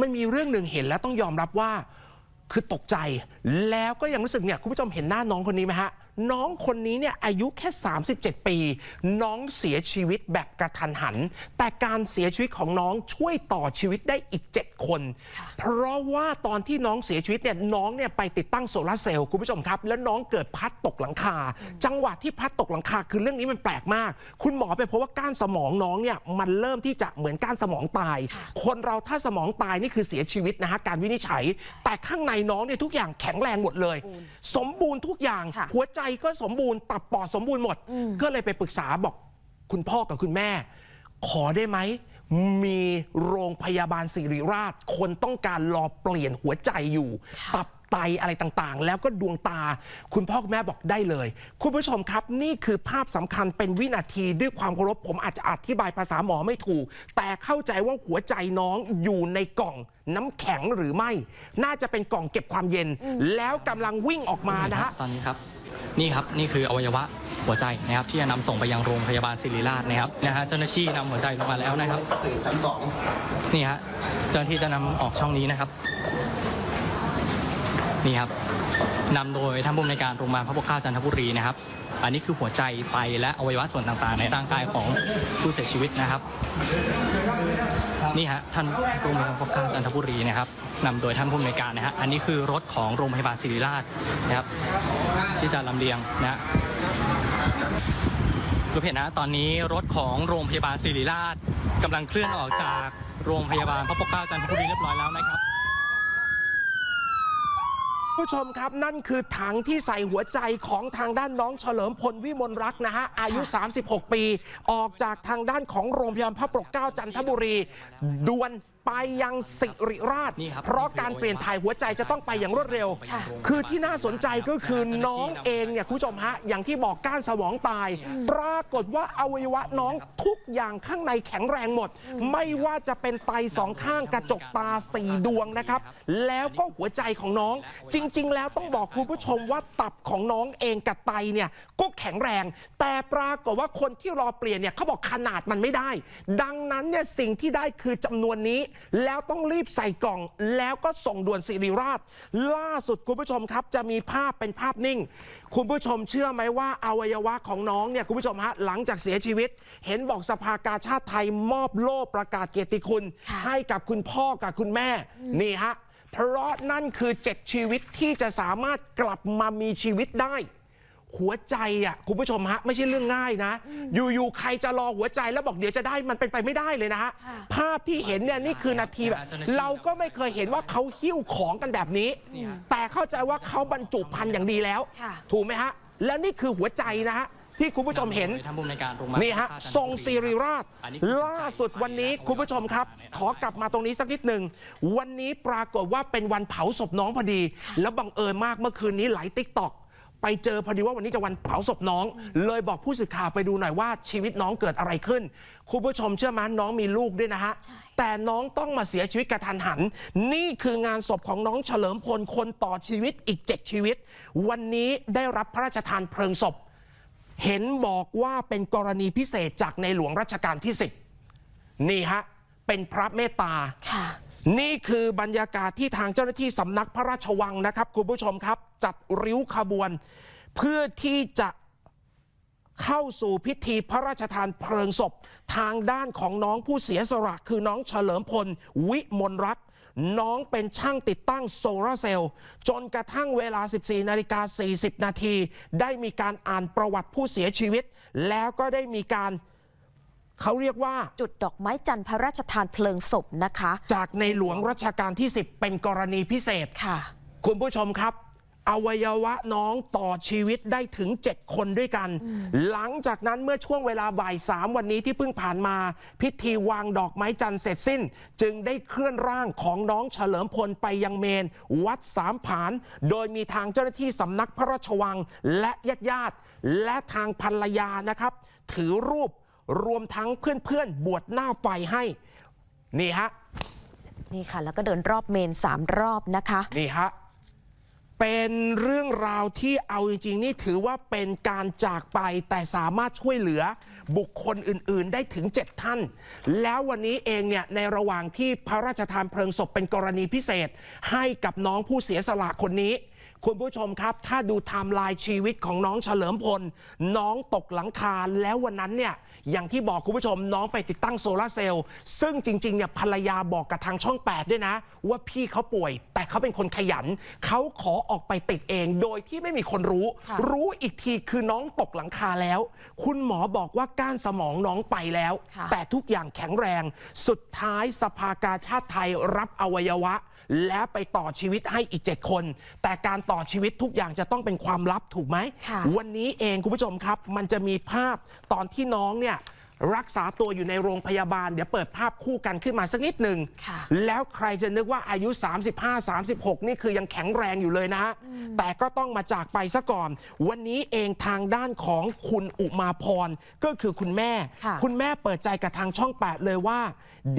มันมีเรื่องหนึ่งเห็นแล้วต้องยอมรับว่า คือตกใจแล้วก็ยังรู้สึกเนี่ยคุณผู้ชมเห็นหน้าน้องคนนี้ไหมฮะ น้องคนนี้เนี่ยอายุแค่ 37 ปี น้องเสียชีวิตแบบกระทันหัน แต่การเสียชีวิตของน้องช่วยต่อชีวิตได้อีก 7 คน เพราะว่าตอนที่น้องเสียชีวิตเนี่ยน้องเนี่ยไปติดตั้งโซลาร์เซลล์คุณผู้ชมครับ แล้วน้องเกิดพัดตกหลังคา จังหวะที่พัดตกหลังคาคือเรื่องนี้มันแปลกมาก คุณหมอไปพบว่าก้านสมองน้องเนี่ยมันเริ่มที่จะเหมือนก้านสมองตาย คนเราถ้าสมองตายนี่คือเสียชีวิตนะฮะการวินิจฉัย แต่ข้างในน้องเนี่ยทุกอย่างแข็งแรงหมดเลย สมบูรณ์ทุกอย่างค่ะหัวใจก็สมบูรณ์ตับปอดสมบูรณ์หมด ก็เลยไปปรึกษาบอกคุณพ่อกับคุณแม่ ขอได้ไหม มีโรงพยาบาลศิริราช คนต้องการรอเปลี่ยนหัวใจอยู่ ตับไตอะไรต่างๆ แล้วก็ดวงตา คุณพ่อคุณแม่บอกได้เลย คุณผู้ชมครับ นี่คือภาพสำคัญเป็นวินาทีด้วยความเคารพผมอาจจะอธิบายภาษาหมอไม่ถูก แต่เข้าใจว่าหัวใจน้องอยู่ในกล่องน้ำแข็งหรือไม่ น่าจะเป็นกล่องเก็บความเย็น แล้วกำลังวิ่งออกมานะฮะตอนนี้ครับ นี่ครับนี่คืออวัยวะหัวใจนะครับที่จะนำส่งไปยังโรงพยาบาลศิริราชนะครับนะฮะเจ้าหน้าที่นำหัวใจลงมาแล้วนะครับชั้นสองนี่ฮะเจ้าหน้าที่จะนำออกช่องนี้นะครับนี่ครับนำโดยท่านผู้อำนวยการโรงพยาบาลพระปกเกล้าจันทบุรีนะครับ อันนี้คือหัวใจไตและอวัยวะส่วนต่างๆ ในร่างกายของผู้เสียชีวิตนะครับ นี่ฮะท่านโรงพยาบาลพระปกเกล้าจันทบุรีนะครับ นำโดยท่านผู้อำนวยการนะฮะอันนี้คือรถของโรงพยาบาลศิริราชนะครับที่จะลำเลียงนะฮะดูเพจนะตอนนี้รถของโรงพยาบาลศิริราชกำลังเคลื่อนออกจากโรงพยาบาลพระปกเกล้าจันทบุรีเรียบร้อยแล้วนะครับผู้ชมครับนั่นคือถังที่ใส่หัวใจของทางด้านน้องเฉลิมพลวิมลรักนะฮะอายุ 36 ปี ออกจากทางด้านของโรงพยาบาลพระปกเกล้าจันทบุรีด่วน ไปยังสิริราชนี่ครับเพราะการเปลี่ยนถ่ายหัวใจจะต้องไปอย่างรวดเร็วค่ะคือที่น่าสนใจก็คือน้องเองเนี่ยคุณผู้ชมฮะอย่างที่บอกก้านสมองตาย ปรากฏว่าอวัยวะน้องทุกอย่างข้างในแข็งแรงหมด ไม่ว่าจะเป็นไตสองข้างกระจกตาสี่ดวงนะครับ แล้วก็หัวใจของน้อง จริง ๆ แล้วต้องบอกคุณผู้ชมว่าตับของน้องเองกับไตเนี่ยก็แข็งแรง แต่ปรากฏว่าคนที่รอเปลี่ยนเนี่ยเขาบอกขนาดมันไม่ได้ ดังนั้นเนี่ยสิ่งที่ได้คือจำนวนนี้แล้วต้องรีบใส่กล่อง แล้วก็ส่งด่วนสิริราช ล่าสุดคุณผู้ชมครับ จะมีภาพเป็นภาพนิ่ง คุณผู้ชมเชื่อไหมว่าอวัยวะของน้องเนี่ยคุณผู้ชมฮะหลังจากเสียชีวิต เห็นบอกสภากาชาติไทยมอบโล่ประกาศเกียรติคุณค่ะให้กับคุณพ่อกับคุณแม่ นี่ฮะเพราะนั่นคือเจ็ดชีวิตที่จะสามารถกลับมามีชีวิตได้ หัวใจอะคุณผู้ชมฮะไม่ใช่เรื่องง่ายนะ อยู่ๆใครจะรอหัวใจแล้วบอกเดี๋ยวจะได้มันเป็นไปไม่ได้เลยนะฮะค่ะภาพที่เห็นเนี่ยนี่คือนาทีแบบเจ้าหน้าที่เราก็ไม่เคยเห็นว่าเขาหิ้วของกันแบบนี้ แต่เข้าใจว่าเขาบรรจุพันธุ์อย่างดีแล้วค่ะถูกไหมฮะ แล้วนี่คือหัวใจนะฮะที่คุณผู้ชมเห็นท่านผู้อำนวยการโรงพยาบาลนี่ฮะพระปกเกล้าจันทบุทรงศิริราชอันนี้คือล่าสุดวันนี้คุณผู้ชมครับ ขอกลับมาตรงนี้สักนิดหนึ่ง วันนี้ปรากฏว่าเป็นวันเผาศพน้องพอดี แล้วบังเอิญมากเมื่อคืนนี้ไหลติ๊กตอก ไปเจอพอดีว่าวันนี้จะวันเผาศพน้อง เลยบอกผู้สื่อข่าวไปดูหน่อยว่าชีวิตน้องเกิดอะไรขึ้น คุณผู้ชมเชื่อไหมน้องมีลูกด้วยนะฮะใช่แต่น้องต้องมาเสียชีวิตกระทันหัน นี่คืองานศพของน้องเฉลิมพลคนต่อชีวิตอีก 7 ชีวิต วันนี้ได้รับพระราชทานเพลิงศพ เห็นบอกว่าเป็นกรณีพิเศษจากในหลวงรัชกาลที่ 10 นี่ฮะเป็นพระเมตตาค่ะ นี่คือบรรยากาศที่ทางเจ้าหน้าที่สำนักพระราชวังนะครับคุณผู้ชมครับ จัดริ้วขบวน เพื่อที่จะเข้าสู่พิธีพระราชทานเพลิงศพ ทางด้านของน้องผู้เสียสละคือน้องเฉลิมพล วิมลรักษน้องเป็นช่างติดตั้งโซลาร์เซลล์จนกระทั่งเวลา 14 นาฬิกา 40 นาที ได้มีการอ่านประวัติผู้เสียชีวิต แล้วก็ได้มีการ เขาเรียกว่าจุดดอกไม้จันทร์พระราชทานเพลิงศพนะคะ จากในหลวงรัชกาลที่ 10 เป็นกรณีพิเศษค่ะ คุณผู้ชมครับ อวัยวะน้องต่อชีวิตได้ถึง 7 คนด้วยกัน หลังจากนั้นเมื่อช่วงเวลาบ่ายสามวันนี้ที่เพิ่งผ่านมา พิธีวางดอกไม้จันทร์เสร็จสิ้น จึงได้เคลื่อนร่างของน้องเฉลิมพลไปยังเมน วัดสามผาน โดยมีทางเจ้าหน้าที่สำนักพระราชวังและญาติญาติๆและทางภรรยานะครับ ถือรูป รวมทั้งเพื่อนๆ บวชหน้าไฟให้ นี่ฮะ นี่ค่ะ แล้วก็เดินรอบเมนสามรอบนะคะ นี่ฮะ เป็นเรื่องราวที่เอาจริงๆ นี่ถือว่าเป็นการจากไปแต่สามารถช่วยเหลือบุคคลอื่นๆ ได้ถึง 7 ท่าน แล้ววันนี้เองเนี่ยในระหว่างที่พระราชทานเพลิงศพเป็นกรณีพิเศษ ให้กับน้องผู้เสียสละคนนี้ คุณผู้ชมครับ ถ้าดูไทม์ไลน์ชีวิตของน้องเฉลิมพล น้องตกหลังคาแล้ววันนั้นเนี่ยอย่างที่บอกคุณผู้ชมน้องไปติดตั้งโซลาร์เซลล์ซึ่งจริงๆเนี่ยภรรยาบอกกับทางช่อง 8 ด้วยนะ ว่าพี่เขาป่วย แต่เขาเป็นคนขยัน เขาขอออกไปติดเอง โดยที่ไม่มีคนรู้ค่ะรู้อีกทีคือน้องตกหลังคาแล้ว คุณหมอบอกว่าก้านสมองน้องไปแล้วค่ะแต่ทุกอย่างแข็งแรง สุดท้ายสภากาชาติไทยรับอวัยวะ และไปต่อชีวิตให้อีก 7 คน แต่การต่อชีวิตทุกอย่างจะต้องเป็นความลับถูกไหมค่ะวันนี้เองคุณผู้ชมครับ มันจะมีภาพตอนที่น้องเนี่ย รักษาตัวอยู่ในโรงพยาบาล เดี๋ยวเปิดภาพคู่กันขึ้นมาสักนิดหนึ่ง ค่ะแล้วใครจะนึกว่าอายุ 35 36 นี่คือยังแข็งแรงอยู่เลยนะฮะ แต่ก็ต้องมาจากไปซะก่อน วันนี้เองทางด้านของคุณอุมาพร ก็คือคุณแม่ ค่ะ คุณแม่เปิดใจกับทางช่อง 8 เลยว่า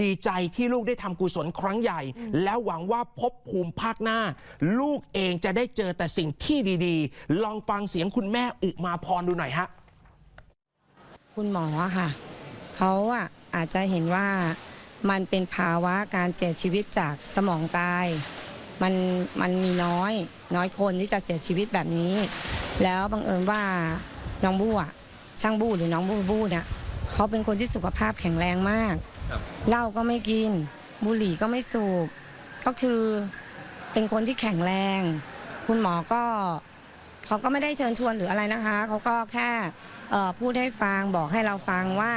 ดีใจที่ลูกได้ทำกุศลครั้งใหญ่ แล้วหวังว่าพบภูมิภาคหน้า ลูกเองจะได้เจอแต่สิ่งที่ดีๆ ลองฟังเสียงคุณแม่อุมาพรดูหน่อยฮะ คุณหมออะค่ะเขาอะอาจจะเห็นว่ามันเป็นภาวะการเสียชีวิตจากสมองตาย มันมันมีน้อยน้อยคนที่จะเสียชีวิตแบบนี้ แล้วบังเอิญว่าน้องบู้อะช่างบู้หรือน้องบู้บู้เนี่ยเขาเป็นคนที่สุขภาพแข็งแรงมากครับเหล้าก็ไม่กิน บุหรี่ก็ไม่สูบ ก็คือเป็นคนที่แข็งแรง คุณหมอก็ เขาก็ไม่ได้เชิญชวนหรืออะไรนะคะ เขาก็แค่เอ่อพูดให้ฟังบอกให้เราฟังว่า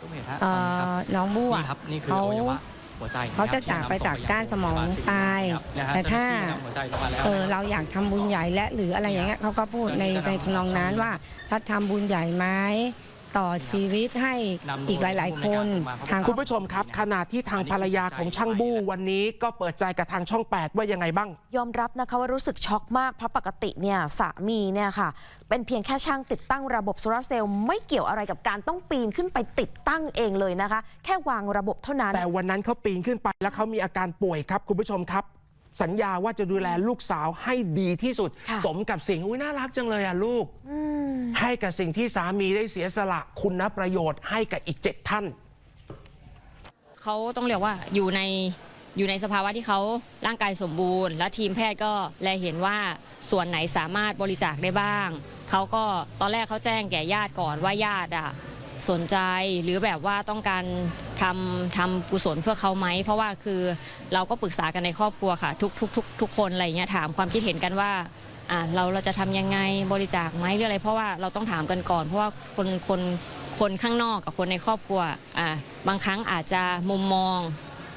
รูปเห็นฮะเอ่ตอนนี้ครับอน้องบู้นี่อะครับนี่คือเขาอวัยวะหัวใจนครับเขาจะจากไปจากก้านสมองตายนะฮะแต่ถ้า เจ้หน้ที่นำหัวใจลงมาแล้วเออนะครับ เราอยากทำบุญใหญ่และหรืออะไรอย่างเงี้ยเขาก็พูดในในทำนองนั้นว่าถ้าทำบุญใหญ่ไหม ต่อชีวิตให้อีกหลาย ๆ คนทางคุณผู้ชมครับขณะที่ทางภรรยาของช่างบู้วันนี้ก็เปิดใจกับทางช่อง 8 ว่ายังไงบ้าง ยอมรับนะคะว่ารู้สึกช็อกมากเพราะปกติเนี่ยสามีเนี่ยค่ะ เป็นเพียงแค่ช่างติดตั้งระบบโซลาร์เซลล์ไม่เกี่ยวอะไรกับการต้องปีนขึ้นไปติดตั้งเองเลยนะคะ แค่วางระบบเท่านั้น แต่วันนั้นเขาปีนขึ้นไปแล้วเขามีอาการป่วยครับคุณผู้ชมครับ สัญญาว่าจะดูแลลูกสาวให้ดีที่สุด ค่ะ สมกับสิ่งอุ้ยน่ารักจังเลยอะลูกให้กับสิ่งที่สามีได้เสียสละคุณประโยชน์ให้กับอีกเจ็ดท่าน เขาต้องเรียกว่าอยู่ในอยู่ในสภาวะที่เขาร่างกายสมบูรณ์ และทีมแพทย์ก็แลเห็นว่าส่วนไหนสามารถบริจาคได้บ้าง เขาก็ตอนแรกเขาแจ้งแก่ญาติก่อนว่าญาติอะ สนใจหรือแบบว่าต้องการทำทำกุศลเพื่อเขาไหม เพราะว่าคือเราก็ปรึกษากันในครอบครัวค่ะ ทุกทุกทุกทุกคนอะไรเงี้ยถามความคิดเห็นกันว่าอะเราเราจะทำยังไงบริจาคไหมหรืออะไร เพราะว่าเราต้องถามกันก่อน เพราะว่าคนคนคนข้างนอกกับคนในครอบครัวอะบางครั้งอาจจะมุมมอง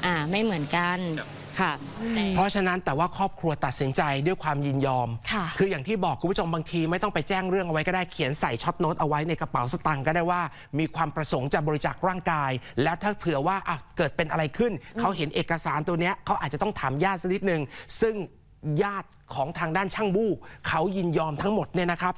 อ่าไม่เหมือนกันค่ะ แต่เพราะฉะนั้นแต่ว่าครอบครัวตัดสินใจด้วยความยินยอมค่ะคืออย่างที่บอกคุณผู้ชมบางทีไม่ต้องไปแจ้งเรื่องเอาไว้ก็ได้เขียนใส่ช็อตโน้ตเอาไว้ในกระเป๋าสตางค์ก็ได้ว่า มีความประสงค์จะบริจาคร่างกาย และถ้าเผื่อว่าอะเกิดเป็นอะไรขึ้น เขาเห็นเอกสารตัวเนี้ยเขาอาจจะต้องถามญาติสักนิดนึงซึ่งญาติของทางด้านช่างบู้เขายินยอมทั้งหมดเนี่ยนะครับ